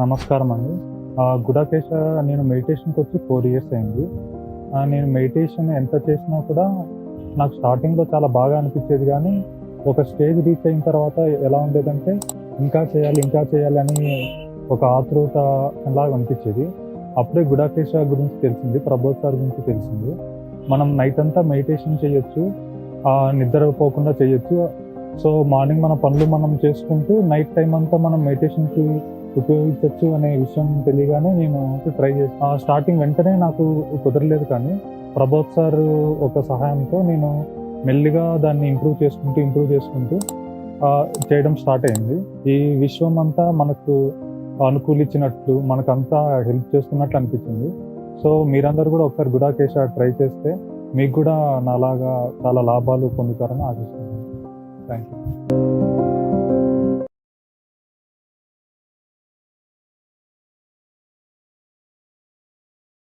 నమస్కారం అండి ఆ, గుడాకేశ నేను మెడిటేషన్కి వచ్చి ఫోర్ ఇయర్స్ అయింది. నేను మెడిటేషన్ ఎంత చేసినా కూడా నాకు స్టార్టింగ్లో చాలా బాగా అనిపించేది కానీ ఒక స్టేజ్ రీచ్ అయిన తర్వాత ఎలా ఉండేదంటే ఇంకా చేయాలి ఇంకా చేయాలి అని ఒక ఆతృత లాగా అనిపించేది. అప్పుడే గుడాకేశ గురించి తెలిసింది ప్రబోధ్ సార్ గురించి తెలిసింది. మనం నైట్ అంతా మెడిటేషన్ చేయొచ్చు నిద్రపోకుండా చేయొచ్చు. సో మార్నింగ్ మన పనులు మనం చేసుకుంటూ నైట్ టైం అంతా మనం మెడిటేషన్కి ఉపయోగించవచ్చు అనే విషయం తెలియగానే నేను ట్రై చేసి స్టార్టింగ్ వెంటనే నాకు కుదరలేదు కానీ ప్రభోత్ సార్ ఒక సహాయంతో నేను మెల్లిగా దాన్ని ఇంప్రూవ్ చేసుకుంటూ ఇంప్రూవ్ చేసుకుంటూ చేయడం స్టార్ట్ అయింది. ఈ విశ్వం అంతా మనకు అనుకూలించినట్లు మనకంతా హెల్ప్ చేస్తున్నట్లు అనిపించింది. సో మీరందరూ కూడా ఒకసారి గుడాకేశ ట్రై చేస్తే మీకు కూడా నాలాగా చాలా లాభాలు పొందుతారని ఆశిస్తున్నాను. Thank you